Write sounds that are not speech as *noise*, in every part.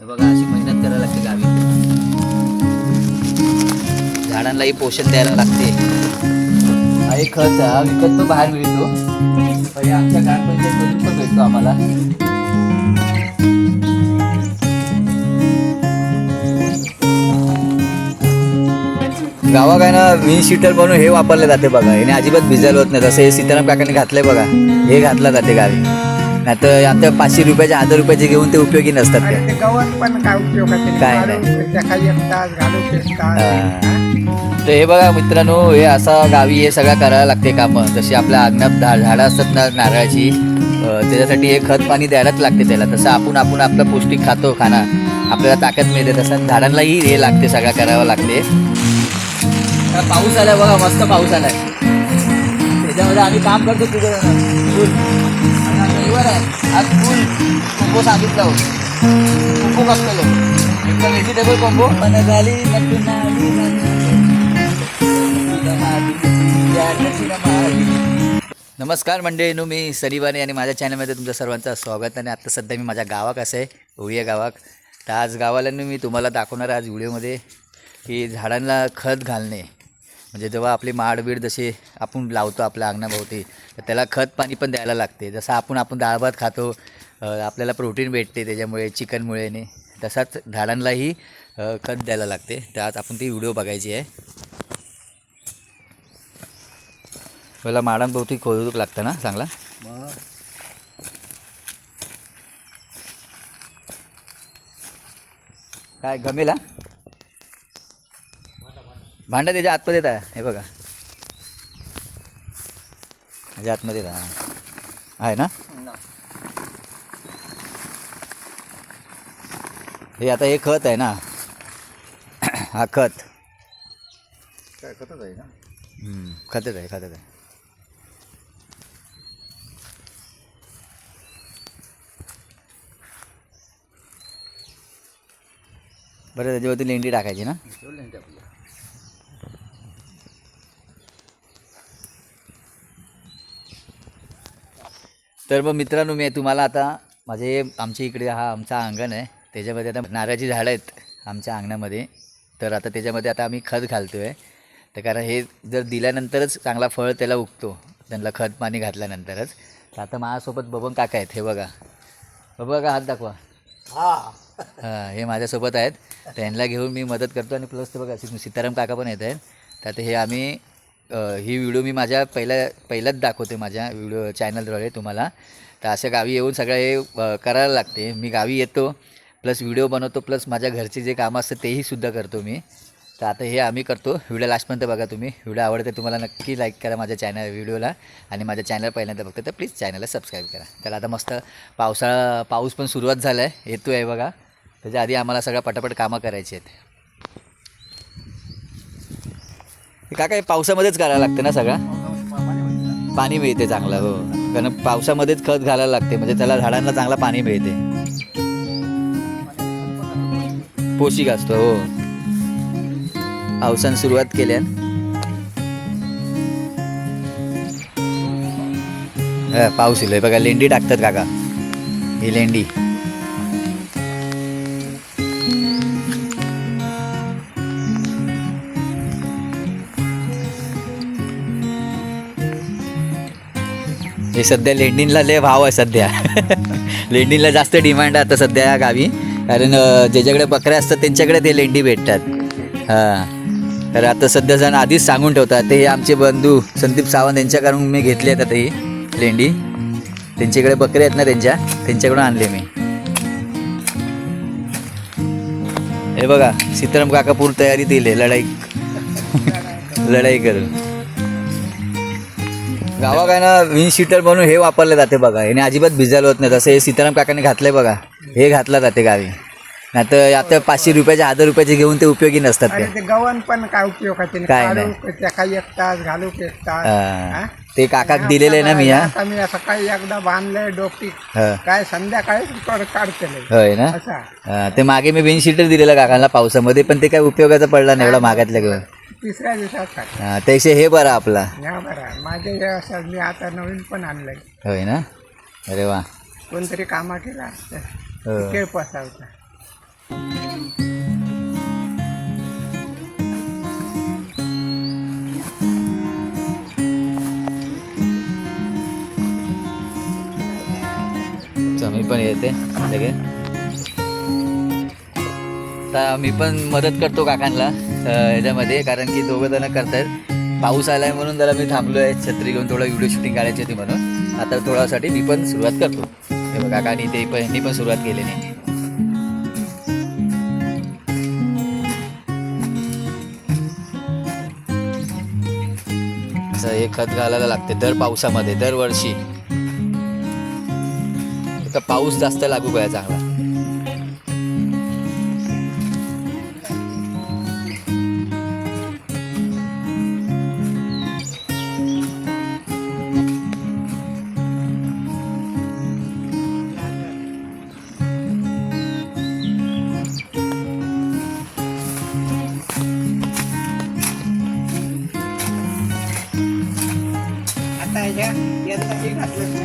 बघा अशी मेहनत करायला लागते गावी. झाडांनाही पोषण द्यायला लागते. हा एक खत हा विकत तो बाहेर मिळतो. पण आमच्या ग्रामपंचायतमधून पण भेटतो आम्हाला. गावा ना विन शीटर बनवून हे वापरले जाते बघा. याने अजिबात भिजायला होत नाही. तसं हे सीताराम काकाने घातलंय बघा. हे घातलं जाते गावी. नाही तर आता पाचशे रुपयाचे हजार रुपयाचे घेऊन ते उपयोगी नसतात आणि ते ते गवत पण काय उपयोगाचे काय काढून त्या काही एक तास घालू फेकतात हा. तर हे बघा मित्रांनो हे असा गावी हे सगळं करायला लागते कामं. जशी आपल्या अंगणात झा झाडं असतात ना नारळाची अं, त्याच्यासाठी हे खत पाणी द्यायलाच लागते त्याला. तसं आपण आपण आपलं पौष्टिक खातो खाना आपल्याला ताकद मिळते तसं. झाडांनाही हे लागते सगळं करावं लागते. आता पाऊस आलाय बघा मस्त पाऊस आलाय. त्याच्यामध्ये आम्ही काम करतो तिथे हिवाळा आहे. आज फुल कोंबो सांगितलं हो. कोंबो कसलो एकदम व्हेजिटेबल कोंबो पण झाली नमस्कार मंडळीनो मी सनीबाने आणि माझ्या चॅनलमध्ये तुमचं सर्वांचं स्वागत आणि आता सध्या मी माझ्या गावाक असं आहे ओविया गावाक तर आज गावाला मी तुम्हाला दाखवणार आज व्हिडिओमध्ये की झाडांना खत घालणे. म्हणजे जेव्हा आपली माडबीड जशी आपण लावतो आपल्या अंगणाभोवती तर त्याला खत पाणी पण द्यायला लागते. जसं आपण आपण डाळ भात खातो आपल्याला प्रोटीन भेटते त्याच्यामुळे चिकनमुळे ने तसाच झाडांनाही खत द्यायला लागते. तर आज आपण ती व्हिडिओ बघायची आहे. मला माडांभोवती खोदूक लागतं ना चांगला? काय गमेला भांडं त्याच्या आतमध्ये आहे. हे बघा. त्याच्या आतमध्ये आहे. आहे ना? हे आता हे खत आहे ना? हा खत. काय खतच आहे ना खतच आहे खतच आहे. बरं त्याच्यावरती लेंडी टाकायची ना? तर मग मित्रांनो मी तुम्हाला आता माझे आमच्या इकडे हा आमचा अंगण आहे. त्याच्यामध्ये आता नारळाची झाडं आहेत आमच्या अंगणामध्ये. तर आता त्याच्यामध्ये आता आम्ही खत घालतो आहे तर कारण हे जर दिल्यानंतरच चांगला फळ त्याला उगतो. त्यांना खत पाणी घातल्यानंतरच. तर आता माझ्यासोबत बबन काका आहेत. हे बघा. बबन काका हात दाखवा. हा. हां हे माझ्यासोबत आहेत. त्यांना घेऊन मी मदत करतो. आणि प्लस ते बघा सीताराम काका पण येत आहेत. तर आता हे आम्ही ही व्हिडिओ मी माझ्या पहिल्या पहिल्याच दाखवते माझ्या व्हिडिओ चॅनलद्वारे तुम्हाला. तर अशा गावी येऊन सगळं हे करायला लागते. मी गावी येतो प्लस व्हिडिओ बनवतो प्लस माझ्या घरचे जे कामं असतं तेही सुद्धा करतो मी. तर आता हे आम्ही करतो. व्हिडिओ लास्टपर्यंत बघा तुम्ही. व्हिडिओ आवडते तुम्हाला नक्की लाईक करा माझ्या चॅनल व्हिडिओला. आणि माझ्या चॅनल पहिल्यांदा बघतो तर प्लीज चॅनलला सबस्क्राईब करा. त्याला आता मस्त पावसाळा पाऊस पण सुरुवात झाला आहे येतो आहे बघा. त्याच्या आधी आम्हाला सगळं पटापट कामं करायची आहेत हे का काय पावसामध्येच करायला लागतं ना सगळं? पाणी मिळते चांगलं हो. कारण पावसामध्येच खत घालायला लागते म्हणजे त्याला झाडांना चांगला पाणी मिळते. पोषिक असतो हो. पावसानं सुरुवात केल्या पाऊस येईल बघा लेंडी टाकतात काका. ही लेंडी. हे सध्या लेंडीनला लय भाव आहे सध्या. *laughs* लेंडीनला जास्त डिमांड आहे आता सध्या या गावी. कारण ज्याच्याकडे बकऱ्या असतात त्यांच्याकडे ते लेंडी भेटतात. हां. तर आता सध्या जण आधीच सांगून ठेवतात ते आमचे बंधू संदीप सावंत यांच्याकडून मी घेतली आहेत आता ही लेंडी. त्यांच्याकडे बकऱ्या आहेत ना त्यांच्या त्यांच्याकडून आणले मी. हे बघा सीताराम काका पूर्ण तयारी दिली लढाई. *laughs* लढाई करून. गावा काय ना विन शीटर बनवून हे वापरले जाते बघा. याने अजिबात भिजायला होत नाही. तसं हे सीताराम काकाने घातलंय बघा. हे घातलं जाते गावी. नाही तर आता पाचशे रुपयाचे हजार रुपयाचे घेऊन ते उपयोगी नसतात ते. आणि ते पण काय उपयोगाचे काय काढू त्या काही एक तास घालू फेकतात हा. ते काकाक दिलेले ना मी हा आता मी सकाळी एकदा बांधलंय डोकी. हा. काय संध्याकाळी काढतेलंय होय ना? असा. हा, ते मागे मी विन शीटर दिलेलं काकांना पावसामध्ये पण ते काय उपयोगाचं पडला नाही एवढा मागातल्या घेऊन तिसऱ्या दिवसात टाक. हा, त्यापेक्षा हे बरं आपला. या बरं माझे हे असं मी आता नवीन पण आणलंय. होय ना? अरे वा. कोणतरी कामा केला हो. केळ पसावता मी पण येते. लगे आता मी पण मदत करतो काकांना याच्यामध्ये कारण की दोघं जण करतायत. पाऊस आलाय म्हणून जरा मी थांबलो आहे छत्री घेऊन थोडं व्हिडिओ शूटिंग काढायची होती म्हणून. आता थोड्यासाठी मी पण सुरुवात करतो. हे काकांनी ते पण ह्यांनी पण सुरुवात केलेली. असं हे खत घालायला लागते दर पावसामध्ये दरवर्षी. तर पाऊस जास्त लागू पाहिजे चांगला घातलं ना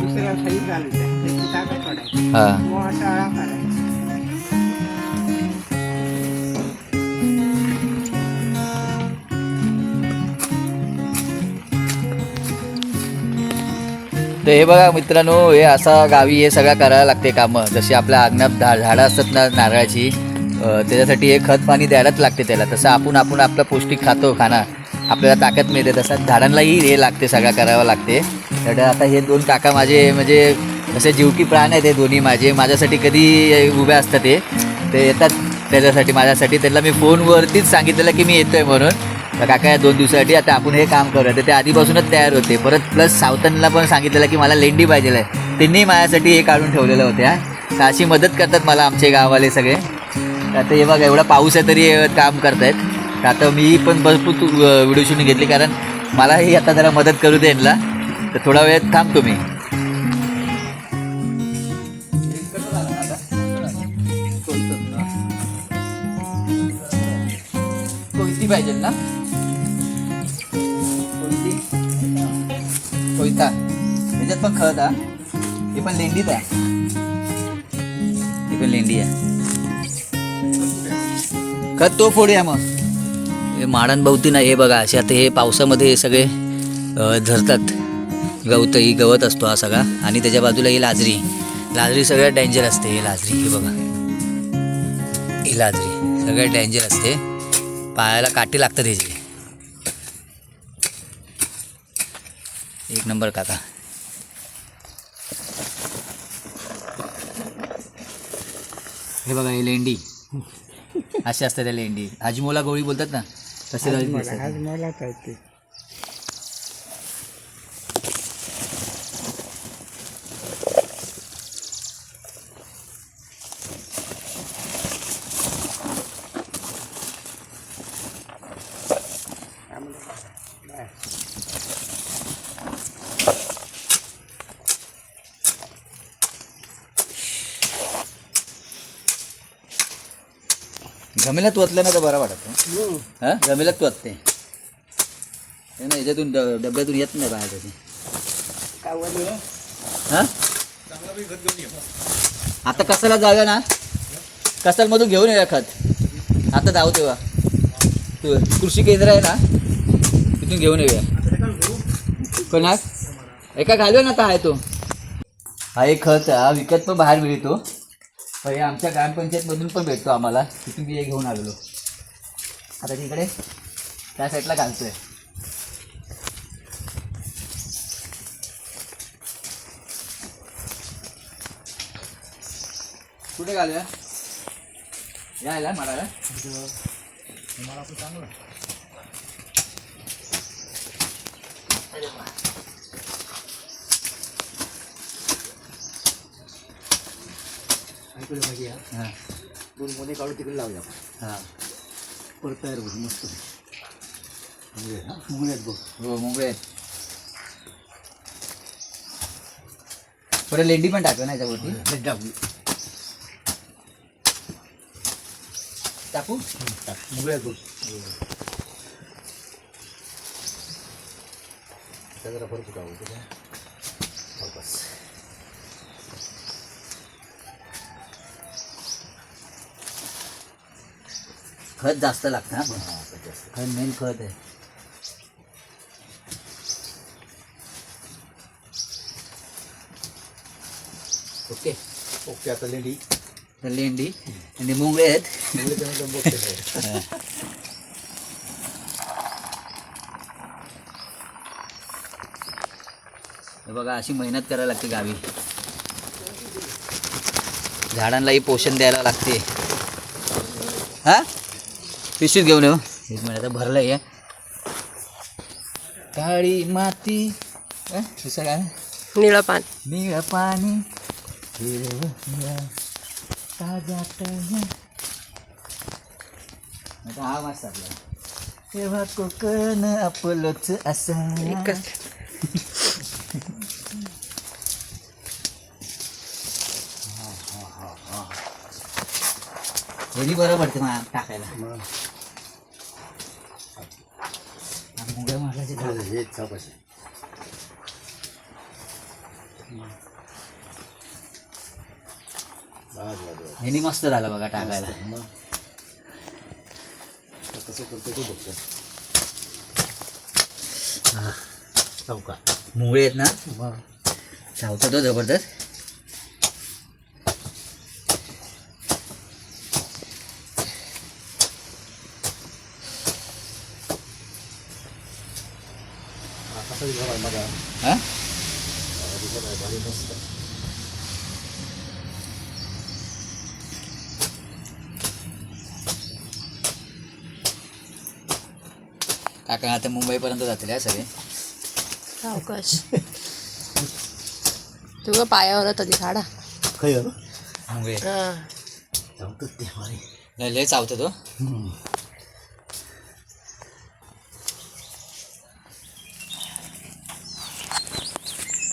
दुसऱ्या सही त्याची ताकद हा. आळा तर हे बघा मित्रांनो हे असा गावी हे सगळं करायला लागते कामं. जशी आपल्या अंगणात झाडं असतात ना नारळाची त्याच्यासाठी हे खत पाणी द्यायलाच लागते त्याला. तसं आपण आपण आपलं पौष्टिक खातो खाना आपल्याला ताकद मिळते तसं. झाडांनाही हे लागते सगळं करावं लागते. तर आता हे दोन काका माझे म्हणजे असे जीवकी प्राण आहेत हे दोन्ही माझे. माझ्यासाठी कधी उभे असतात ते. ते येतात त्याच्यासाठी माझ्यासाठी. त्यांना मी फोनवरतीच सांगितलेलं की मी येतोय म्हणून. तर काका या दोन दिवसासाठी आता आपण हे काम करूया. तर ते आधीपासूनच तयार होते. परत प्लस सावतांना पण सांगितलेलं की मला लेंडी पाहिजे आहे. त्यांनी माझ्यासाठी हे काढून ठेवलेलं होत्या. तर अशी मदत करतात मला आमचे गाववाले सगळे. आता हे बघा एवढा पाऊस आहे तरी काम करतायत. तर आता मी पण भरपूर तू व्हिडिओ शूटिंग घेतली कारण मलाही आता जरा मदत करू दे यांना. तर थोडा वेळ थांबतो मी कोणती पाहिजे ना कोणती? कोयता. त्याच्यात पण खत हा. हे पण लेंडीच आहे. ही पण लेंडी आहे. खत तो फोडूया मग. हे माडांभोवती ना हे बघा असे आता हे पावसामध्ये हे सगळे धरतात. झरतात गवत ही गवत असतो हा सगळा. आणि त्याच्या बाजूला ही लाजरी. लाजरी सगळ्यात डेंजर असते ही लाजरी हे बघा. ही लाजरी सगळ्यात डेंजर असते. पायाला काटे लागतात ह्याची एक नंबर काका. हे बघा हे लेंडी. अशी असतात त्या लेंडी. हाजमोला गोळी बोलतात ना. तसे आज मला. आज मलाच आहे ते गमेलात वतलं ना तर बरं वाटत हां? गमेलात वतते हे ना याच्यातून ड- डब्यातून येत नाही बाहेर त्याची हां? आता कसाला जाऊया ना? कसालमधून घेऊन येऊया खत? आता जाऊ तेव्हा. तू कृषी केंद्र आहे ना? तिथून घेऊन येऊया. कोणा एका घालूया ना आता आहे तो. हा एक खत हा विकत पण बाहेर मिळतो. हे आमच्या ग्रामपंचायतमधून पण भेटतो आम्हाला. तिथून मी हे घेऊन आलेलो. आता तिकडे त्या साईडला घालतोय. कुठे घालूया? यायला मला हां. दोन मध्ये काढून तिकडे लावूया हां. परत तयार होईल मस्त. मुंगळ्यात बघ. हो मुंबई परत लेंडी पण टाकू ना याच्यावरती? टाकू. टाकू? मुंगळ्यात बघ. जरा फरक टाकू बस. खत जास्त लागतं ना खत मेन खत आहे. ओके. ओके आता लेडी. लेंडी आणि मुंगळे आहेत. *laughs* हे बघा अशी मेहनत करायला लागते गावी. झाडांनाही पोषण द्यायला लागते. हा? पिशवीत घेऊन येऊ. एक मिनिट आता भरलं आहे काळी माती अं? दुसरं काय निळं पान. निळ पाणी हिरवं ताजा ताजा. आता हा मस्त आपला. तेव्हा कोकण आपलंच असा. एकच. हेही बरं पडते मला टाकायला. मुंग्या मारायचे झाड हे चापाशी बस बस बस ह्यानी मस्त झालं बघा टाकायला. मग कसं करतो ते बघतो चौका मुंगळे आहेत ना? मग चावतो तो जबरदस्त. बघा हा आहे भारी मस्त काका आता मुंबईपर्यंत जातील सगळे. सावकाश तुझं पायावर होता ती झाडा. खैर हा. ते लय लय चावतो तो.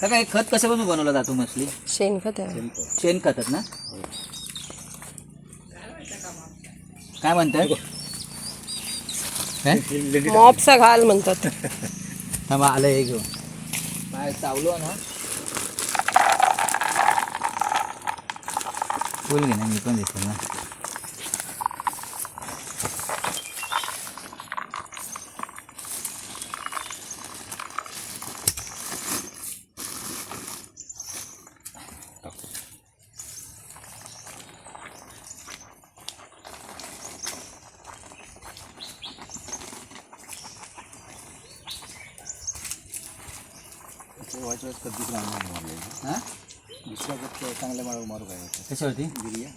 काय खत कसं पण बनवलं जातो मछली? शेणखत आहे. शेण खतात ना? काय म्हणताय? काय मॉपचा घाल म्हणतात. थांबा आलं हे घेऊन. काय चावलो ना? फुल घे ना मी पण घेतो ना. वाईट वेळेस कधीच राहणार मारले हां? दुसऱ्या गत चांगल्या मारू मारू काय कशावरती? गिरिया.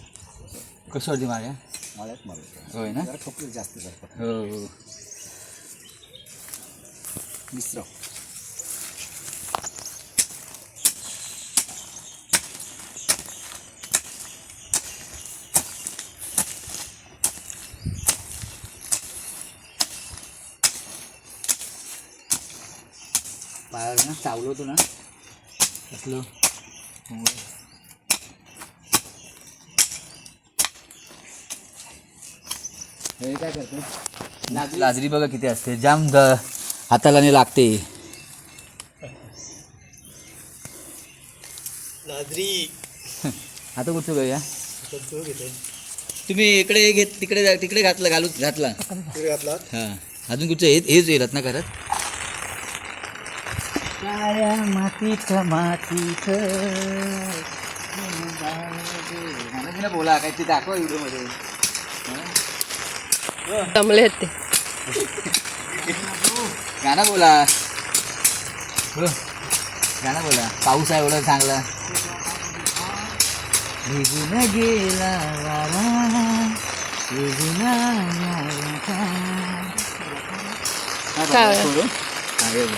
कशावरती मार्या माळ्यात मारू होय ना? जरा कपडे जास्त करतात हो हो. मिश्र पायावर ना चावलो होतो ना कसलो? हे काय करतो लाजरी बघा किती असते. जाम द हाताला नाही लागते. लाजरी. आता कुठं घेऊया? तुम्ही इकडे घेत तिकडे तिकडे घातलं घालू घातला. तिकडे घातला. हां. अजून कुठचं? हे हेच येईल ना घरात काळ्या मातीत मातीत. मला बोला काय ते दाखवा व्हिडिओमध्ये. जमले आहेत ते. गाणं बोला. हो गाणं बोला. पाऊस आहे एवढं चांगला. भिजून गेला वारा भिजून आला का. हा, काय? बघा, सोडू. हा, हे बघ.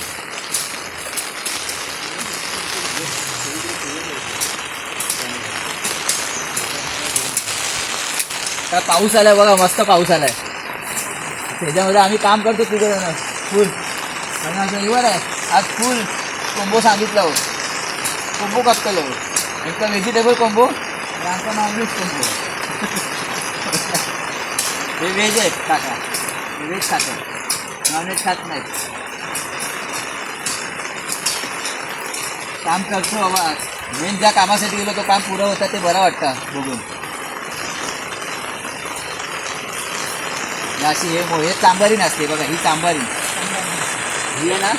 काय पाऊस आलाय बघा मस्त पाऊस आलाय. त्याच्यामध्ये आम्ही काम करतो तिथे फुल आणि आज रविवार आहे. आज फुल कोंबो सांगितलं हो. कोंबो हो? कापतलो एक तर व्हेजिटेबल कोंबो आणि आमचा नॉनव्हेज कोंबो *laughs* हे व्हेज आहेत काका. व्हेज खातात नॉनव्हेज खात नाहीत. काम करतो बाबा. मेन ज्या कामासाठी गेलो तो काम पुरं होतं ते बरं वाटतं बघून. अशी हे हे चांबारी नसते बघा ही चांबारी. ही आहे ना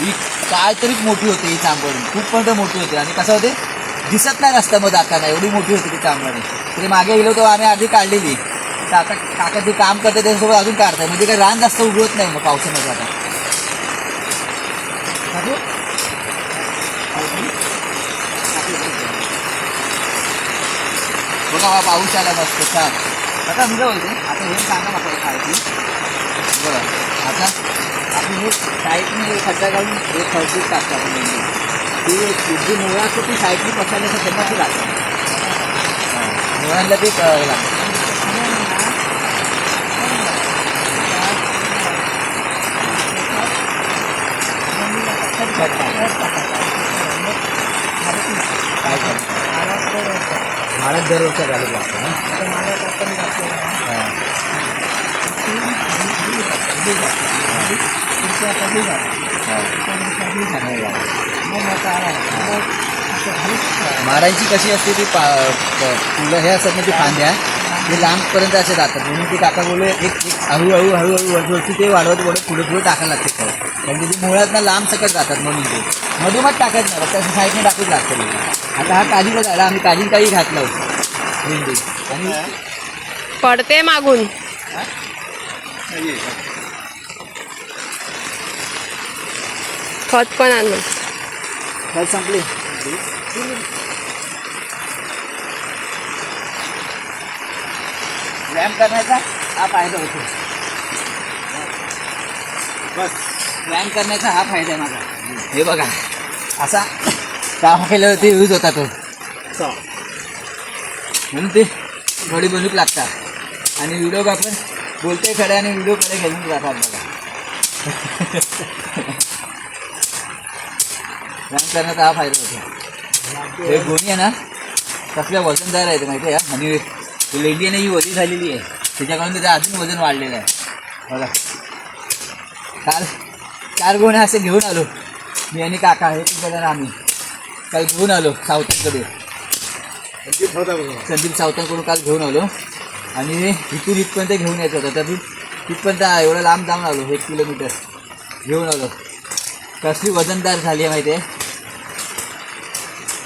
ही काय तरीच मोठी होते ही चांबारी. खूप पण मोठी होते. आणि कसं होते? दिसत नाही रस्ता मग जाताना एवढी मोठी होती ती चांबारी. तरी मागे गेलो तेव्हा आम्ही आधी काढलेली. काका काका जे काम करते त्याच्यासोबत अजून काढताय. म्हणजे काय रान जास्त उगवत नाही मग पावसामध्ये आता? बघा पाऊस आला मस्त छान. आता समजा बोलते? आता हे सांगा मला खायची बरं आता आपण हे साईडने खड्डा घालून हे खर्चीच टाकतो आपण ती एक जी मुळा असते ती साईडनी पकडण्याचं त्यांना ती लागतं. मुळांना ते करावं लागतं. माळच दरवर्षी घालत लागतं ना मारायची कशी असते ती पा फुलं हे असतात ना ती फांद्या ते लांबपर्यंत असे जातात. म्हणून ते काका बोलू एक एक हळूहळू हळूहळू वरती ते वाढवत वाढत पुढे पुढे टाकायला लागते कारण म्हणजे ती मुळात ना लांब सकट जातात म्हणून ते. मधोमध टाकायचं नाही फक्त साईडने टाकूच लागतं ते. आता हा काजीला झाला आम्ही काजी काही घातला होतो. भेंडी. आणि पडते मागून. खत पण आणून खत संपली. व्यायाम करण्याचा हा फायदा होतो. बस. व्यायाम करण्याचा हा फायदा आहे माझा. हे बघा. असा काम केल्यावरती यूज होता तो म्हणून ते थोडी बनूक लागतात. आणि व्हिडिओ आपण बोलते खडे आणि व्हिडिओ कडे घेऊन जातात बघा. करण्याचा हा फायदा होतो. हे गोणी आहे ना कसल्या वजनदार आहे ते माहिती आहे? आणि ती लेंडी आहे ना ही वली झालेली आहे. त्याच्याकडून त्याचं अजून वजन वाढलेलं आहे. बघा. काल चार गोण्या असे घेऊन आलो. मी आणि काका हे जण आम्ही. काल घेऊन आलो सावतांकडे संदीप सावतांकडून काल घेऊन आलो. आणि इथून इथपर्यंत घेऊन यायचं होतं. त्यातून तिथपर्यंत एवढं लांब जाऊन आलो एक किलोमीटर. घेऊन आलो. कसली वजनदार झाली आहे माहिती आहे?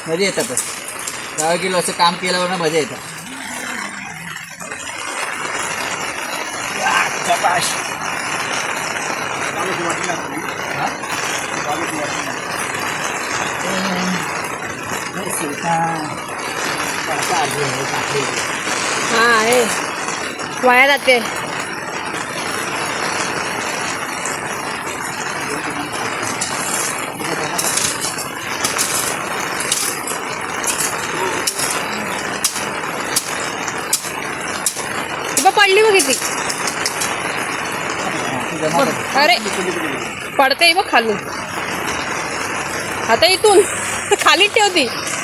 मजा येतातच दहा किलो असं काम केल्यावर ना मजा येतात हा आहे वाया जाते. बघ पडली बघ किती अरे पडते बघ खालून. आता इथून. खालीच ठेवती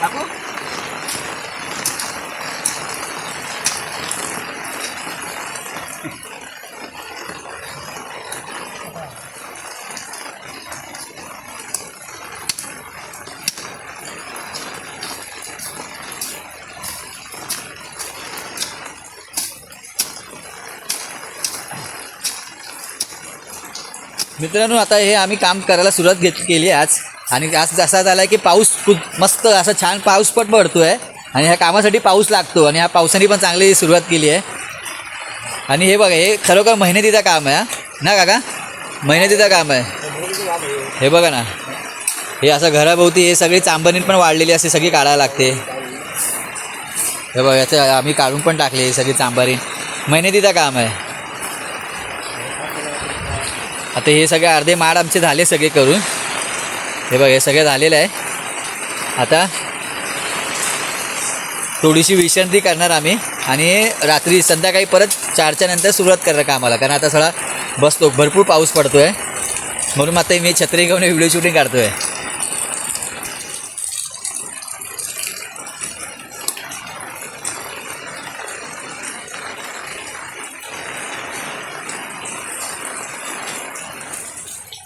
टाकू मित्रांनो आता हे आम्ही काम करायला सुरुवात घेत केली आहे आज. आणि आज जसा झाला आहे की पाऊस खूप मस्त असा छान पाऊस पण पडतो आहे आणि ह्या कामासाठी पाऊस लागतो. आणि ह्या पावसाने पण चांगली सुरुवात केली आहे. आणि हे बघा हे खरोखर मेहनतीचं काम आहे ना काका? मेहनतीचं काम आहे. हे बघा ना. हे असं घराभोवती हे सगळी चांबणीत पण वाढलेली असते सगळी काढायला लागते. हे बघा याचं आम्ही काढून पण टाकले सगळी चांबारी मेहनतीचं काम आहे. आता हे सगळे अर्धे माड आमचे झाले सगळे करून. हे बघ हे सगळं झालेलं आहे. आता थोडीशी विश्रांती करणार आम्ही. आणि रात्री संध्याकाळी परत चारच्या नंतर सुरुवात करणार कामाला. कारण आता सगळा बसतो भरपूर पाऊस पडतो आहे म्हणून आता मी छत्री घेऊन व्हिडिओ शूटिंग काढतो आहे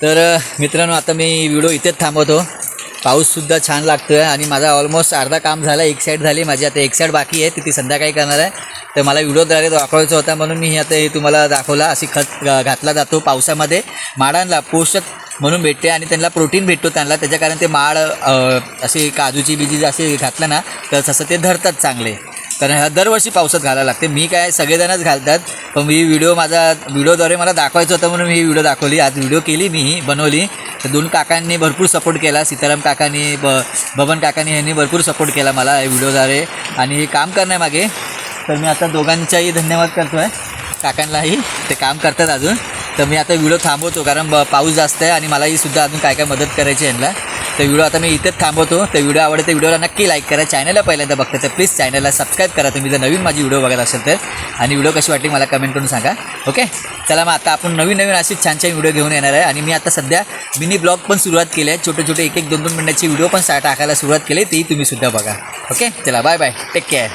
तर मित्रांनो आता मी व्हिडिओ इथेच थांबवतो. पाऊससुद्धा छान लागतो आहे आणि माझा ऑलमोस्ट अर्धा काम झाला एक साईड झाली. माझी आता एक साईड बाकी आहे ती ती संध्याकाळी करणार आहे. तर मला व्हिडिओद्वारे दाखवायचा होता म्हणून मी आता हे तुम्हाला दाखवला. अशी खत घातला जातो पावसामध्ये. माडांना पोषक म्हणून भेटते आणि त्यांना प्रोटीन भेटतो त्यांना. त्याच्या कारण ते माड असे काजूची बिजी असे घातलं ना तर तसं ते धरतात चांगले. कारण ह्या दरवर्षी पावसात घालायला लागते. मी काय सगळेजणच घालतात. पण मी व्हिडिओ माझा व्हिडिओद्वारे मला दाखवायचं होतं म्हणून मी ही व्हिडिओ दाखवली. आज व्हिडिओ केली मी ही बनवली. तर दोन काकांनी भरपूर सपोर्ट केला. सीताराम काकांनी ब बबन काकांनी यांनी भरपूर सपोर्ट केला मला या व्हिडिओद्वारे. आणि हे काम करण्यामागे तर मी आता दोघांचाही धन्यवाद करतो आहे काकांनाही ते काम करतात अजून. तर मी आता व्हिडिओ थांबवतो कारण ब पाऊस जास्त आहे आणि मलाही सुद्धा अजून काय काय मदत करायची यांना. तर व्हिडिओ आता मी इथेच थांबवतो. तर व्हिडिओ आवडते व्हिडिओला नक्की लाईक करा. चॅनलला पहिल्यांदा बघता तर प्लीज चॅनलला सबस्क्राईब करा. तुम्ही जर नवीन माझी व्हिडिओ बघत असेल तर. आणि व्हिडिओ कशी वाटली मला कमेंट करून सांगा. ओके चला मग आता आपण नवीन नवीन अशी छान छान व्हिडिओ घेऊन येणार आहे. आणि मी आता सध्या मिनी ब्लॉग पण सुरुवात केली आहे. छोटे छोटे एक एक दोन दोन मिनिटाची व्हिडिओ पण टाकायला सुरुवात केली तेही तुम्ही सुद्धा बघा. ओके चला बाय बाय टेक केअर